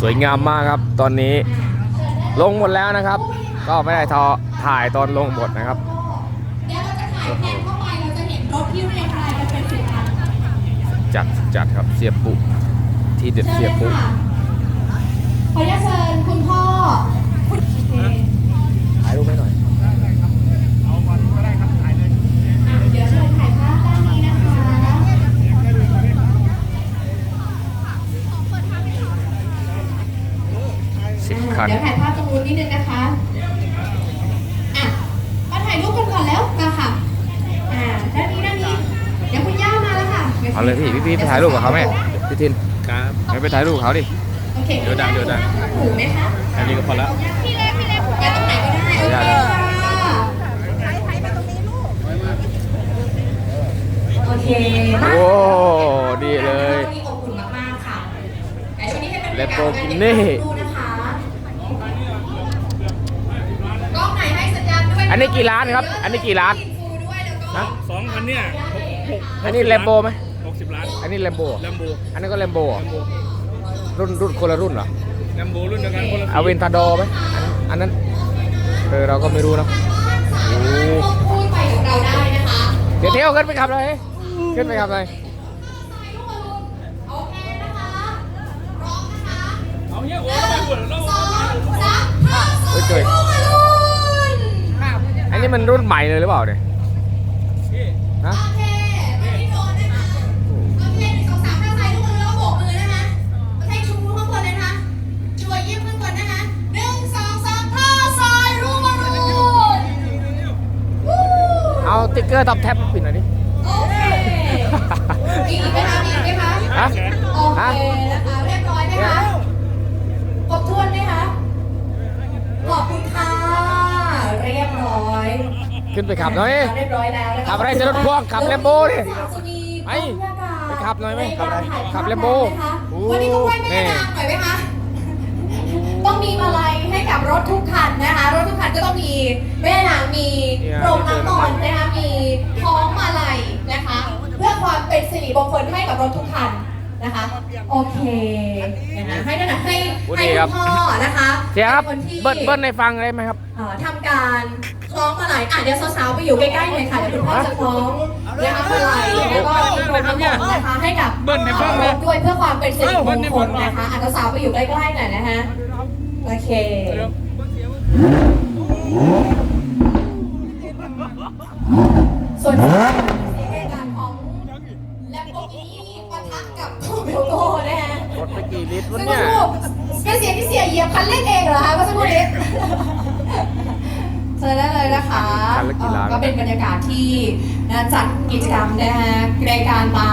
สวยงามมากครับ ตอนนี้ลงหมดแล้วนะครับ ก็ไม่ได้ทอถ่ายตอนลงหมดนะครับเดี๋ยวเราจะถ่ายแพนเข้าไปเราจะเห็นรถที่เรียงรายกันเป็นสิบคันจัดจัดครับเสียบปุที่เด็ดเชิเสียญบปุค่ะขออนุญาตเชิญคุณพ่อคุณเอ่อถ่ายรูปให้หน่อย อะเดี๋ยวเชิญถ่ายภาพด้านนี้นะคะ สิบคัน เดี๋ยวถ่ายภาพตรงนู้นนิดนึงนะคะอะมาถ่ายรูปกันก่อนแล้วมาค่ะอ่าด้านนี้ด้านนี้เดี๋ยวคุณย่ามาแล้วค่ะเอาเลยพี่พี่พี่ไปถ่ายรูปกับเขาไหมพี่ทินครับไปไปถ่ายรูปกับเขาดิโอเคเดี๋ยวดังเดี๋ยวดังถูกไหมคะอันนี้ก็พอแล้วพี่เล็กพี่เล็กไปตรงไหนก็ได้โอเคได้ค่ะโอเคมาโอ้ดีเลยมีอบอุ่นมากๆค่ะแต่ช่วงนี้ให้เป็นเลโปรกินนี่ดูนะคะกล้องไหนให้สัญญาณด้วย อันนี้ กี่ล้านครับ อันนี้กี่ล้านฟูด้วยแล้วก็ฮะสองคันเนี่ยหกหกอันนี้แลมโบไหมหกสิบล้านอันนี้แลมโบแลมโบอันนี้ก็แลมโบแลมโบรุ่นรุ่นคนละรุ่นเหรอแลมโบรุ่นเดียวกันคนละสีอาเวนทาโดไหมอันอันนั้นเออเราก็ไม่รู้เนอะโอ้พูดไปกับเราได้นะคะเดี๋ยวเที่ยวขึ้นไปขับเลยขึ้นไปขับเลยโอเคนะคะพร้อมนะคะเอาเนี่ยโอ้ยไปหมดแล้วสองสามห้าเฮ้ยเจ๋ยลูกอรุณอั นนี้มันรุ่นใหม่เลยหรือเปล่าเนี่ยพี่ฮะโอเคไม่ได้โดนนะคะโอเคหนึ่งสองสามถ้าใส่ลูกอรุณแล้วก็โบกมือนะคะให้ชูมือข้างบนเลยนะคะช่วยยิ้มข้างบนนะคะหนึ่งสองสามท่าใส่ลูกอรุณวู้เอาติ๊กเกอร์ทับแท็บปิดหน่อยดิโอเคมีอีกไหมคะมีอีกไหมคะฮะโอเคนะคะเรียบร้อยไหมคะ รียบร้อยขึ้นไปขับหน่อย เรียบร้อยแล้วนะคะขับอะไรจะรถพ่วงขับ Lambo ดิไปไปขับหน่อยไหมขับอะไรขับแลม Lambo โอ้วันนี้ต้องไหว้แม่แน่นางหน่อยไหมคะ ต้องมีมาลัยให้กับรถทุกคันนะคะ รถทุกคันก็ต้องมีแม่นางมีโรงน้ำมนต์นะคะ มีคล้องมาลัยนะคะ เพื่อความเป็นสิริมงคลให้กับรถทุกคัน นะคะ โอเคนะคะให้นั่นนะให้พูดให้ดีครัคุบณพ่อนะคะเสียครับป็นนที่เบิ้ลเบิ้ลในฟังได้ไหมครับเอ่อทำการคล้องมาลัยอะเดี๋ยวสาวๆไปอยู่ใกล้ๆเลยค่ะเดี๋ยวคุณพ่อจะคล้องนะคะมาลัยแล้วก็มีโปรน้ำมนต์นะคะให้กับเบิ้ลในฟังเลย ด้วยเพื่อความเป็นสิริมงคลนะคะอาจจะสาวไปอยู่ใกล้ๆหน่อยนะฮะโอเค ส่วน ถไปกี่ลิตรวะซึ่งเนี่ยก็คือเป็นเสียงที่เสียเหยียบคันเร่งเองเหรอคะเมื่อสักครู่นี้เชิญได้เลยนะคะคันละกี่ล้าน เอ่อก็เป็นบรรยากาศที่นะจัดกิจกรรมนะคะในการมา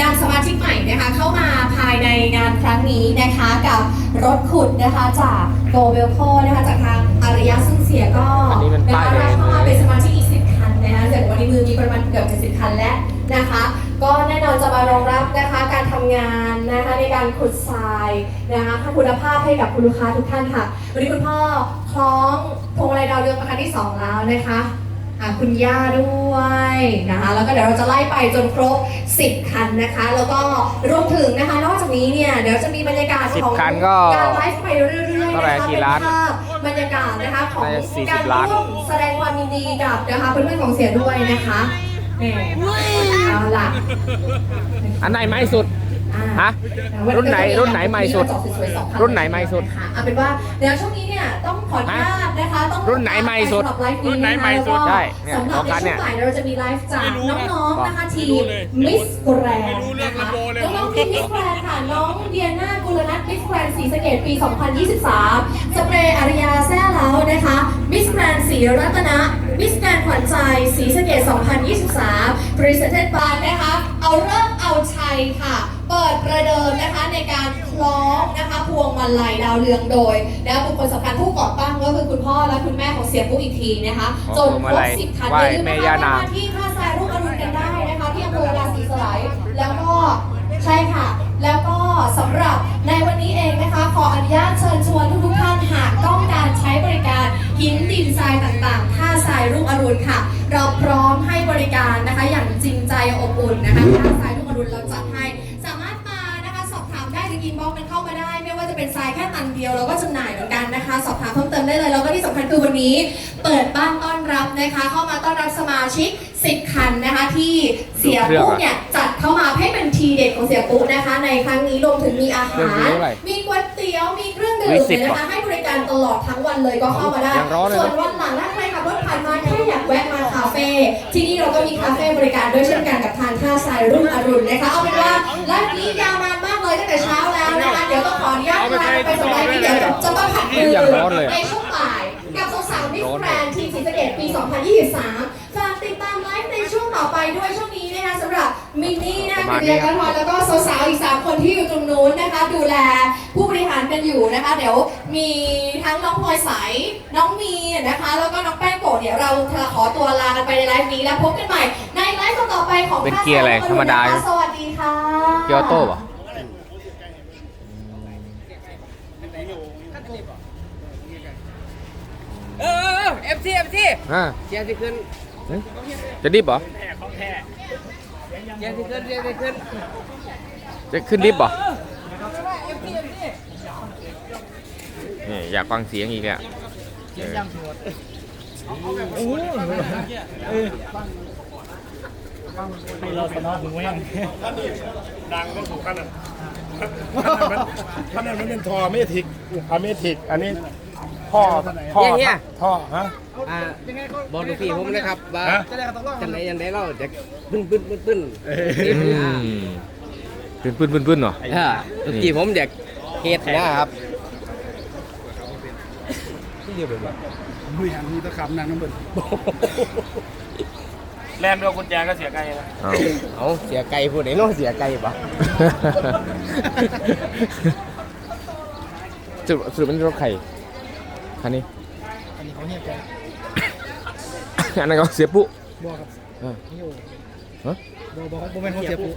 นำสมาชิกใหม่นะคะเข้ามาภายในงานครั้งนี้นะคะกับรถขุดนะคะจากโกเบลโคนะคะจากทางอารยะซึ่งเสียก็อันนี้มันป้ายแดงเข้ามาเป็นสมาชิกอีก 10 คันนะคะจากวันนี้มือมีประมาณเกือบจะ10คันแล้วนะคะ ก็แน่นอนจะมารองรับนะคะการทำงานนะคะในการขุดทรายนะคะให้คุณภาพให้กับคุณลูกค้าทุกท่านค่ะ วันนี้คุณพ่อคล้องพวงมาลัยดาวเรืองประการที่ 2 แล้วนะคะอะคุณย่าด้วยนะคะแล้วก็เดี๋ยวเราจะไล่ไปจนครบ 10 คันนะคะ แล้วก็รวมถึงนะคะนอกจากนี้เนี่ยเดี๋ยวจะมีบรรยากาศของ10คันก็การไลฟ์ไปเรื่อยๆเท่าไหร่นะคะกี่ล้านเป็ภาพบรรยากาศนะคะของน่าจะ40การล้านร่วมแสดงความยินดีกับนะคะเพื่อนๆของเสียด้วยนะคะ แหมเอาล่ะอันไหนใหม่สุดอ่าฮะวัรุ่นไหนรุ่นไหนใหม่สุดจอสวยๆสองคัรุ่นไหนใหม่สุดนะคะเอาเป็นว่าเดี๋ยวช่วงนี้เนี่ยต้องขออนุญาตนะคะต้องรุ่นไหนใหม่สุดสำรับไลฟ์รุ่นไหนใหม่สุดแล้วก็ใช่เนี่ยสำหรับสองคันในเนี่ช่วยงบ่ายเราจะมีไลฟ์จากไม่รู้นะน้องๆนะคะทีไม่รู้เลยมมิสแกรนไม่รู้เรื่องนะคะลำโบเลยน้องๆทีมมิสแกรนค่ะน้องเดียนากุลนัทมิสแกรนศรีสะเกดปี 2023 สเปรย์อารยาแซ่เล้านะคะมิสแกรนศรีรัตนะ มิสแกรนขวัญใจศรีสะเกด2023 Presented by นะคะเอาเริ่มเอาชัยค่ะ เปิดประเดิมนะคะในการคล้องนะคะพวงมาลัยดาวเรืองโดย และบุคคลสำคัญผู้ก่อตั้งก็คือคุณพ่อและคุณแม่ของเสียปุ๊กอีกทีนะคะอ๋อจนพวงคมารลับยสิบคันไหว้อย่าลืมแม่นะคะย่านางมาที่ท่าทรายรุ่งอรุณกันได้นะคะที่อำเภอราศีสไลยแล้วก็ใช่ค่ะ แล้วก็สำหรับในวันนี้เองนะคะ ขออนุญาตเชิญชวนทุกๆท่านหากต้องการใช้บริการหินดินทรายต่างๆท่าทรายรุ่งอรุณค่ะ เราพร้อมให้บริการนะคะอย่างจริงใจอบอุ่นนะคะท่าทรายรุ่งอรุณเราจัดให้ สามารถมานะคะสอบถามได้หรืออินบ็อกซ์กันเข้ามาได้ ไม่ว่าจะเป็นทรายแค่ตันเดียวเราก็จำหน่ายเหมือนกันนะคะ สอบถามเพิ่มเติมได้เลยแล้วก็ที่สำคัญคือวันนี้ เปิดบ้านต้อนรับนะคะ เข้ามาต้อนรับสมาชิก10คันนะคะที่เสียปุ๊เนี่ยจัดเข้ามาให้เป็นทีเด็ดของเสียปุ๊นะคะ ในครั้งนี้รวมถึงมีอาหาร มีก๋วยเตี๋ยวมีเครื่องดื่มเลยนะคะให้บริการตลอดทั้งวันเลยก็เข้ามาได้ยังร้อนเลยส่วนนะวันหลังถ้าใครขับรถผ่านมาแค่อยากแวะมาคา เฟ่ที่นี่เราก็มีคาเฟ่บริการด้วยเช่นกันกับทานข้าวทรายรุ่งอรุณนะคะเอาเป็นว่าไลฟ์นี้ยาวนานมากเลยตั้งแต่เช้าแล้วนะคะเดี๋ยวต้องขออนุญาตลาไปสำหรับที่เดี๋ยวจะมาผัดมืออย่างร้อนเลยในช่วงบ่ายกับสาวๆมิสแกรนทีมศรีสะเกดปี 2023ฝากติดตามไลฟ์ในช่วงต่อไปด้วยช่วงนี้นะคะ สำหรับมินนี่นะคะประมาณเดีนี้ยครักับนทอยแล้วก็สาวๆอีก 3 คนที่อยู่ตรงนู้นนะคะ ดูแลผู้บริหารกันอยู่นะคะ เดี๋ยวมีทั้งน้องพลอยใสน้องมีนะคะ แล้วก็น้องแป้งโกะเดี๋ยวเราขอตัวลากันไปในไลฟ์นี้แล้วพบกันใหม่ในไลฟ์ต่อๆไปของเป็นเกียร์อะไรธรรมดา สวัสดีค่ะเกียวโต้ป่ะเออเอฟซีเอฟซีอ่าเชียร์ที่ขึ้นจะดิบเหรอ เชียร์ที่ขึ้นเชียร์ที่ขึ้นจะขึ้นลิฟต์เหรอนี่อยากฟังเสียงอีกอะเออเราสนองถึงแว่งดังก็ถูกขนาดขนาดมันเป็นทอเมทิกอะเมทิก อันนี้ท่อท่อเฮียท่อฮะอ่าบอกลูกพี่ผมนะครับว่าฮะจังไหนยังไงเราจะ ปึ้นปึ้นปึ้นปึ้นอืมปืนปืนปืนปืนเหรออ่าลูกพี่ผมอยากเฮ็ดนะครับมีอันนี้ตะคำนั่งน้ำเบิดแลนด์ด้วยกุญแจก็เสียไกลนะเอาเสียไก่พูดไหนน้องเสียไก่ปะสรุปสรุปมันรถใครคันนี้อันนี้เขาเงียบไปอันนั้นก็เสียปุ๊บัวครับ อ่านี่โอ้ฮะบัวบัวเขาเป็นของเสียปุ๊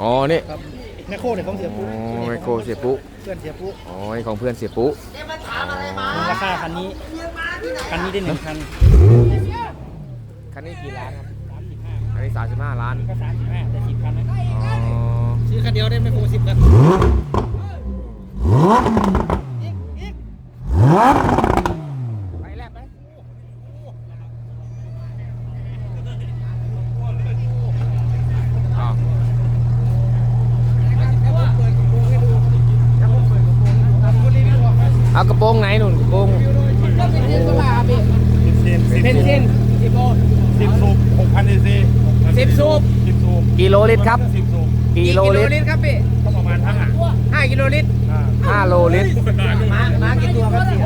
อ๋อนี่ครับแมคโครเนี่ยของเสียอ๋ปุ๊อไมโครเสียปุ๊เพื่อนเสียปุ๊อ๋อไอ้ของเพื่อนเสียปุ๊ราคาคันนี้คันนี้ได้หนึ่งคันคันนี้กี่ล้านครับอันนี้สามสิบห้าล้านก็สามสิบห้าแต่สิบคันนะอ๋อซื้อคันเดียวได้แมคโครสิบคันไปแล้วไปอ้าว เอากระโปรงไหนหนุนกระโปรงสิบเซนสิบเป็นเส้นสิบโลสิบสูบหกพันเอซีสิบสูบสิบสูบกิโลลิตรครับ สิบสูบกิโลลิตรครับพี่ก็ประมาณทั้งอะห้ากิโลลิตรอ่าห้าโลลิตรม้าม้ากี่ตัวครับพี่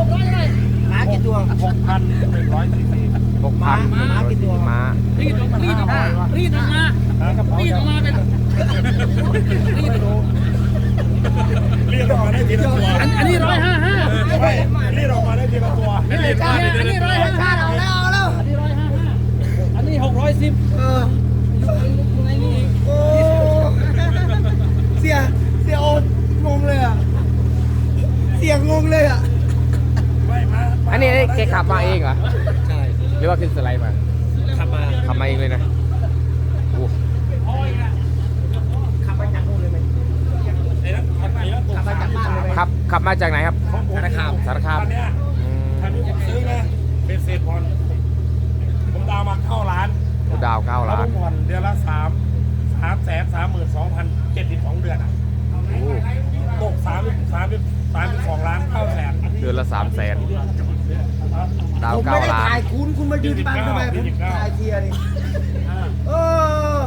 ม้ากี่ตัวหกพันหนึ่งร้อยซีซีหกพันม้ากี่ตัวม้ารีดออกรีดออกมารีดออกมารีดออกมาเป็นเรียกออกมาได้ทีละตัวอันนี้ร้อยห้าห้า ไม่เรียกออกมาได้ทีละตัวอันนี้อันนี้ร้อยห้าห้าเอาแล้วเอาแล้วอันนี้ร้อยห้าห้าอันนี้หกร้อยสิบเออไอ้นี่เสียเสียโอ๊ตงงเลยอะเสียงงเลยอะไม่มาอันนี้แกขับมาเองเหรอใช่หรือว่าขึ้นสไลด์มาขับมาขับมาเองเลยนะโอ้ ไอ้นั่นไอ้นั่นตัวสามสามขับขับมาจากไหนครับของผมสารคามสารคามอันเนี้ยอืมคันนี้ผมซื้อนะเป็นเศษผ่อนผมดาวมาเข้าร้านโอ้ดาวเก้าแล้วล้าผนมผ่อนเดือนละสามสามแสนสามหมื่นสองพันเจ็ดสิบสองเดือนอะโอ้ตกสามสามสามสองล้านเก้าแสนเดือนละสามแสนดาวผมเก้าไม่ได้ล้าน ถ่ายคุณคุณมายืนบังทำไมผมถ่ายเสียนี่เออ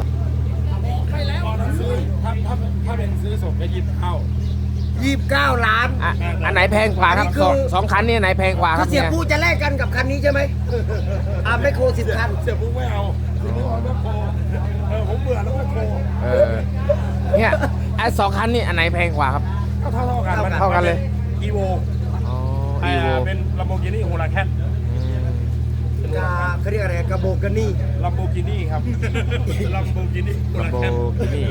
พอถ้าซื้อถ้าถ้าถ้าเป็นซื้อสดก็ยิบเข้า ยี่สิบเก้าล้าน อะอันไหนแพงกว่าครับอันนี้คือ สองสองคันนี้อันไหนแพงกว่าคถ้ารับเสียเนี่ยผู้จะแลกกันกับคันนี้ใช่ไหมอ่าไม่โครสิบคัน เสียปุ๊บไม่เอาเสียปุ๊บเอาแล้วโคเออผมเบื่อแล้วก็โคเออเนี่ยไอ้สองคันนี้อันไหนแพงกว่าครับ ก็เท่าเท่ากันมัเท่ากันเลย อีโวอ๋อไอ้อีโวเป็นลัมโบกินี่ฮูลาแคนกาเขาเรียกอะไรกระโบกกันนี่ลัมโบกินี่ครับลัมโบกินี่ฮูลัมลาโบแคนกินี่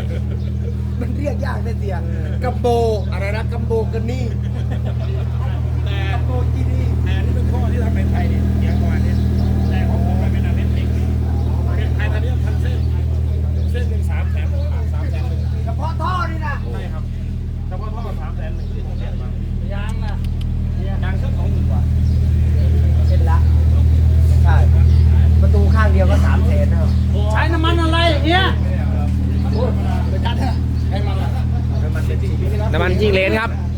มันเรียกยากนะเสียกระโบอะไรนะกระโบกันนี่แต่กระโบกินี่แต่อันนี่เป็นข้อที่ทำในไทยเนี่ยเสียงประมาณนี้แต่ของผมมันเป็นอะเมนติกเป็นไทยตอนนี้พันเส้นเส้นหนึ่งสามแสนสามแสนหนึ่ง เฉพาะท่อนี่นะ ใช่ครับเฉพาะท่อสาม เหล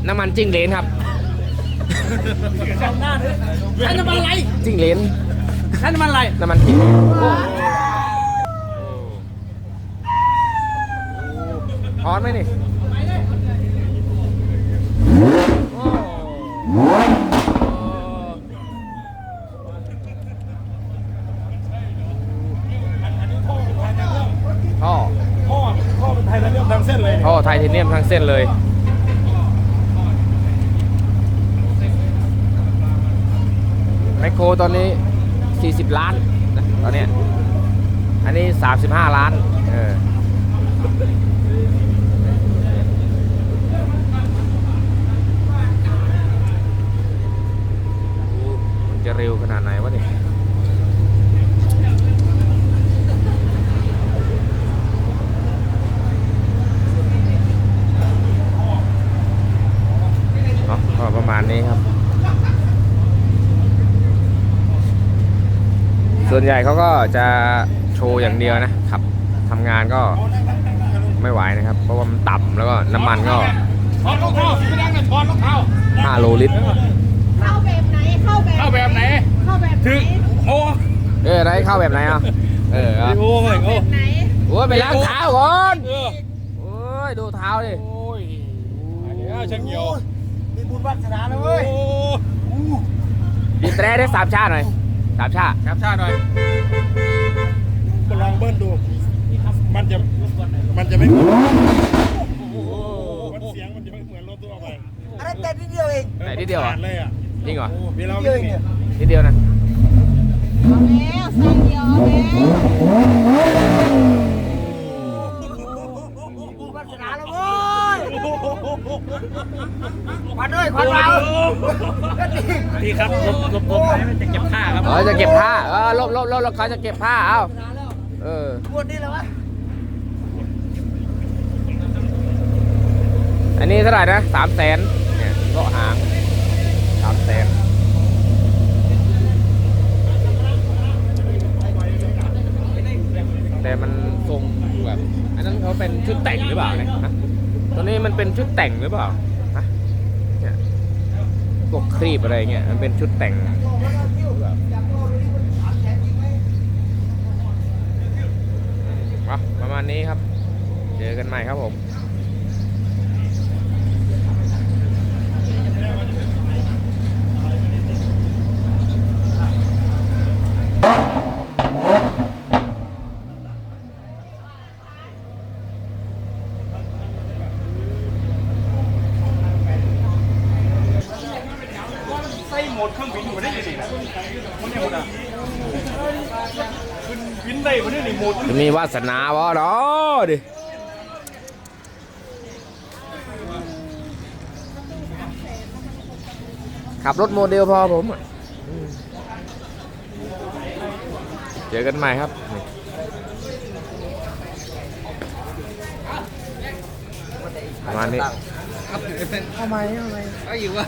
นครับน้ำมันจิ้งเหลนครับใช้น้ำมันอะไรจิ้งเหลนใช้น้ำมันอะไรน้ำมันจิ้งเหลนพร้อนไหมนี่ท่อพ่อพ่อเป็นไทยแล้วเรื่องทางเส้นเลยท่อไทเทเนียมทั้งเส้นเลย ไม โคตอนนี้ 40 ล้านนะตอนนี้อันนี้ 35 ล้านเออมันจะเร็วขนาดไหนวะเนี่ย เนาะก็ประมาณนี้ครับ ส่วนใหญ่เขาก็จะโชว์อย่างเดียวนะครับทำงานก็ไม่ไหวนะครับ เพราะว่ามันต่ำแล้วก็น้ำมันก็ถอดรองเท้าไม่ได้ไงถอดรองเท้า5โลลิตรเข้าแบบไหนเข้าแบบเข้าแบบไหนเข้าแบบไหนถึงโอ้เออไรเข้าแบบไหนอะเออเอาโหโอ้แบบไหนโอ้ยไปล้างเท้าก่อนเออโอ้ยดูเท้าดิโอ้ยอันนี้ช่างเหี่ยวมีบุญวาสนาแล้วเว้ยโอ้บีบแตรได้สามชาติหน่อย สามชาติครับชาหน่อยลองเบิ้ลดู มันจะ มันจะไม่เหมือนมันเสียงมันจะไม่เหมือนรถทั่วไปอันนั้นแต่นิดเดียวเองไหนนิดเดียวเหรขาอะเลยอะจริงเหรอโอ้พี่เรานิดเดียวเองเนี่ยนิดเดียวนะ เอาแล้วใส่เดียวเอาแล้ว ควันด้วยควันเราพี่ครับลบลบลบมันจะเก็บค่าครับเออจะเก็บผ้าเออลบลบลบลบเขาจะเก็บผ้าเอาเออบวชนี่แล้ววะอันนี้เท่าไหร่นะสามแสนเนี่ยเลาะหางสามแสนแต่มันทรงแบบ อันนั้นเขาเป็นชุดแต่งหรือเปล่าเนี่ยฮะ ตัวนี้มันเป็นชุดแต่งหรือเปล่าฮะเนี่ยพวกครีบอะไรเงี้ย มันเป็นชุดแต่งอะประมาณนี้ครับ เจอกันใหม่ครับผม ใส่โหมดเครื่องบินอยู่ได้ยังไงนะมันไม่หมดอะ ขึ้นบินได้มันได้ในโหมดจะมีวาสนาวะเนาะดิขับรถโมเดลพอผมอะอืมเจอกันใหม่ครับนี่ประมาณนี้ ทำไมทำไม ก็อยู่ว่า